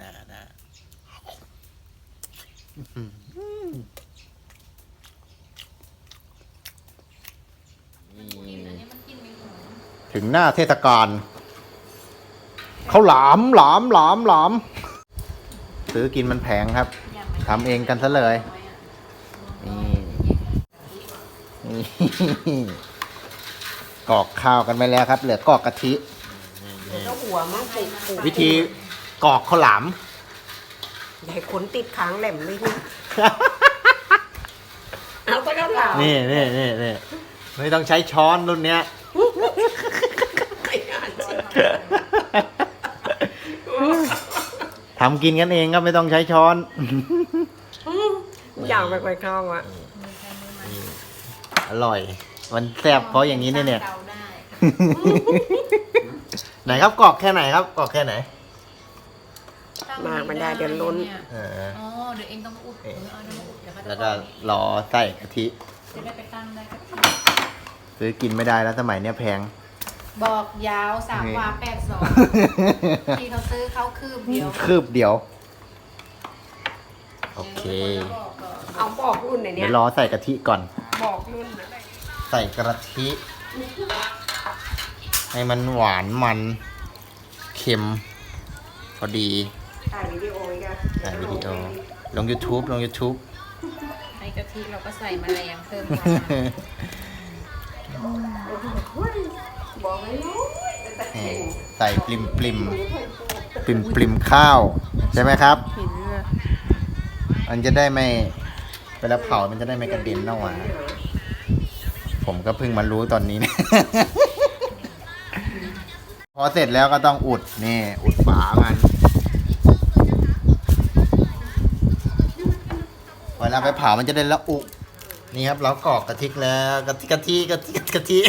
นะนะกินอันนี้มันกินไม่หมดถึงหน้าเทศกาลเขาวหลามหลามหลามหลามซื้อกินมันแพงครับยังไม่ทำเองกันซะเลยน้อยอะนี่นี่กรอกข้าวกันไปแล้วครับ เหลือกรอกกะทิก็หัวมั่งปลูกปลูกวิธี กรอกข้าวหลามอย่าให้ขนติดค้างแหลมเลยนะเอาไปแล้วเหล่านี่นี่นี่นี่ไม่ต้องใช้ช้อนรุ่นเนี้ย ไอ้อ่านสิทำกินกันเองก็ไม่ต้องใช้ช้อน อยากไปค่อยเข้าอะมือใครมือมันอร่อย มันแซ่บเพราะอย่างนี้เนี่ยเนี่ยเดาได้ไหนครับกรอกแค่ไหนครับกรอกแค่ไหน มากมันได้เดี๋ยวล้นเอออ๋อเดี๋ยวเองต้องมาอุดเออเอาเดี๋ยวมาอุดเดี๋ยวเขาจะแล้วก็รอใส่กะทิ จะได้ไปตั้งได้กับที่ซื้อกินไม่ได้แล้วสมัยเนี้ยแพง บอกยาวสามวาแปดสองที่เขาซื้อเขาคืบเดียวคืบเดียว โอเคดี๋ยวราบอกก่อนเอาบอกรุ่นไหนเนี่เดี๋ยยวรอใส่กะทิก่อน บอกรุ่นอะไรใส่กระทิ ให้มันหวานมัน เค็ม พอดี ถ่ายวิดีโออีกอะถ่ายวิดีโอ ลง YouTube ลง YouTube ในกะทิเราก็ใส่แมลงเพิ่มมาบอกให้รู้แต่นี่เข่งใส่ปริมปริมปริมปริมข้าว ใช่ไหมครับ เห็นเลยมันจะได้ไม่เวลาเผามันจะได้ไม่กระเด็นออกมาผมก็เพิ่งมารู้ตอนนี้นะพอเสร็จแล้วก็ต้องอุดนี่ อุดฝามัน เวลาไปเผามันจะได้ละอุ นี่ครับเรากรอกกะทิแล้วกะทิกะทิกะทิกะทิ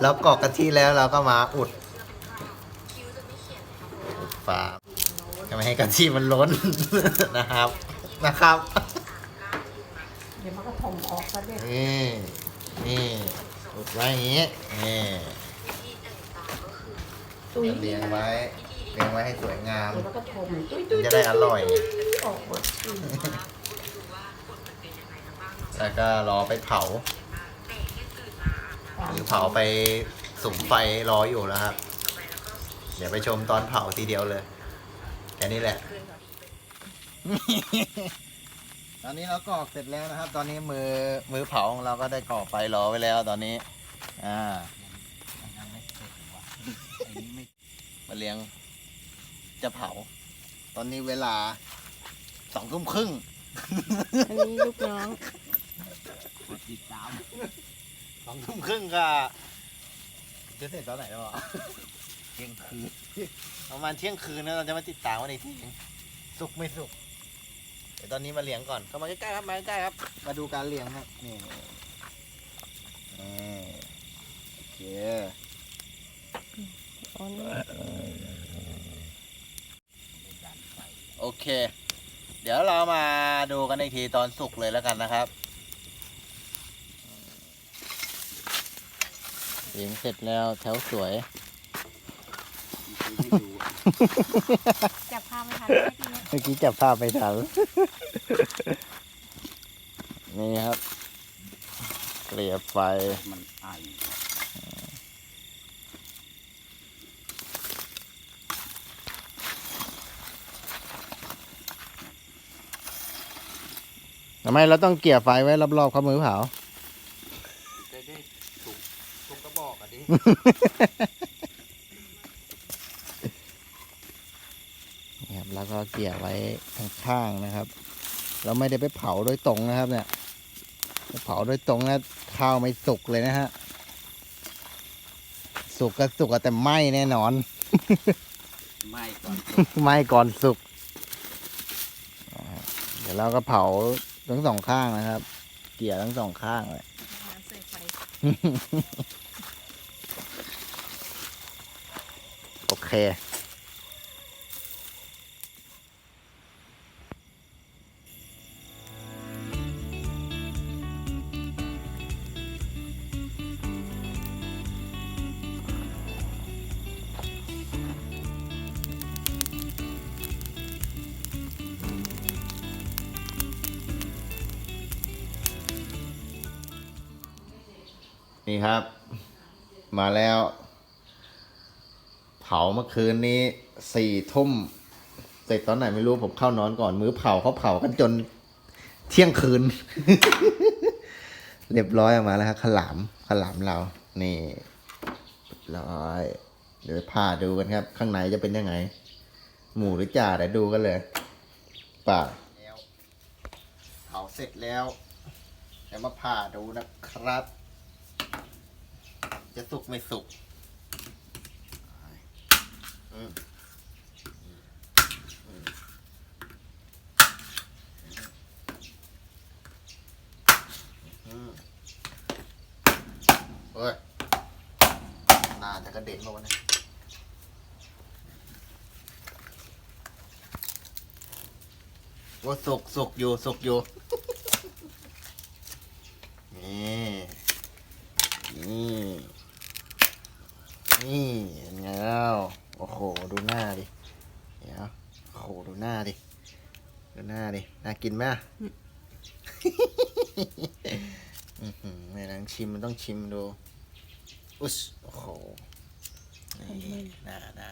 เรากรอกกะทิแล้วเราก็มาอุดอุดฝาจะไม่ให้กะทิมันล้น นะครับนะครับ เดี๋ยวมันก็ถมออกซะเนี่ยนี่นี่อุดไว้อย่างนี้นี่ตุ้ยเรียงไว้เรียงไว้ให้สวยงาม เดี๋ยวมันก็ถมตุ้ยมัตุ้นยจะได้อร่อย ออกหมด แล้วก็รอไปเผาหรือเผาไปสุมไฟรออยู่แล้วครับ เดี๋ยวไปชมตอนเผาทีเดียวเลยแค่นี้แหละ ตอนนี้เรากรอกเสร็จแล้วนะครับ ตอนนี้มือมือเผาของเราก็ได้กรอกไฟรอไว้แล้วตอนนี้ อ่ามาเลี้ยงจะเผา ตอนนี้เวลาสองทุ่มครึ่งอันนี้ลูกน้อง ติดตามสองทุ่มครึ่งก็จะเสร็จตอนไหนแล้วอะเที่ยงคืนประมาณเที่ยงคืนนะเราจะมาติดตามวันอีกทีหนึ่งสุกไม่สุกเดี๋ยวตอนนี้มาเลี้ยงก่อนเข้ามาใกล้ๆครับมาใกล้ๆครับ มาดูการเลี้ยงครับนี่นี่โอเคโอเค เดี๋ยวเรามาดูกันอีกทีตอนสุกเลยแล้วกันนะครับ เลี้ยงเสร็จแล้วแถวสวย จับภาพไม่ทันเลยทีเนี้ยเมื่อกี้จับภาพไปทัน นี่ครับ เกลี่ยไฟ มันไอทำไมเราต้องเกลี่ยไฟไว้รอบๆข้อมือเผา จะได้ถูกถูกกระบอกอะดิ นี่ครับแล้วก็เกี่ยไว้ข้างๆนะครับ เราไม่ได้ไปเผาโดยตรงนะครับ เนี่ยเผาโดยตรงนะข้าวไม่สุกเลยนะฮะสุกก็สุกแต่ไหม้แน่นอน ไหมก่อนไหม้ก่อนสุกเดี๋ยวเราก็เผาทั้งสองข้างนะครับ เกี่ยทั้งสองข้างเลย ค นี่ครับ มาแล้ว ผาเมื่อคืนนี้สี่ทุ่มเสร็จตอนไหนไม่รู้ผมเข้านอนก่อนมื้อเผาเขาเผากันจนเที่ยงคืน เรียบร้อยออกมาแล้วครับขลามขลามเรา นี่เรียบร้อย เดี๋ยวผ่าดูกันครับ ข้างในจะเป็นยังไง หมูหรือจ่าเดี๋ยวดูกันเลยป่าเผาเสร็จแล้วเดี๋ยวมาผ่าดูนะครับ จะสุกไม่สุก เฮ้ยน่าจะกระเด็นมาวะเนี่ยว่าสุกสุกอยู่สุกอยู่ นี่ นี่นี่เป็นไงแล้วโอ้โห ดูหน้าดิ เดี๋ยว โอ้โห ดูหน้าดิ ดู หน้าดิน่ากินไหมแม่นางชิมมันต้องชิมดูอุ๊สโอ้โหนี่หน้าหน้า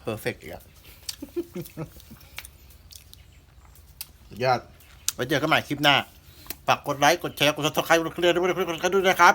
เพอร์เฟกต์อีกอะสุดยอดไว้เจอกันใหม่คลิปหน้า ฝากกดไลค์ กดแชร์ กดซับสไครต์กดเคลียร์ด้วยนะครับ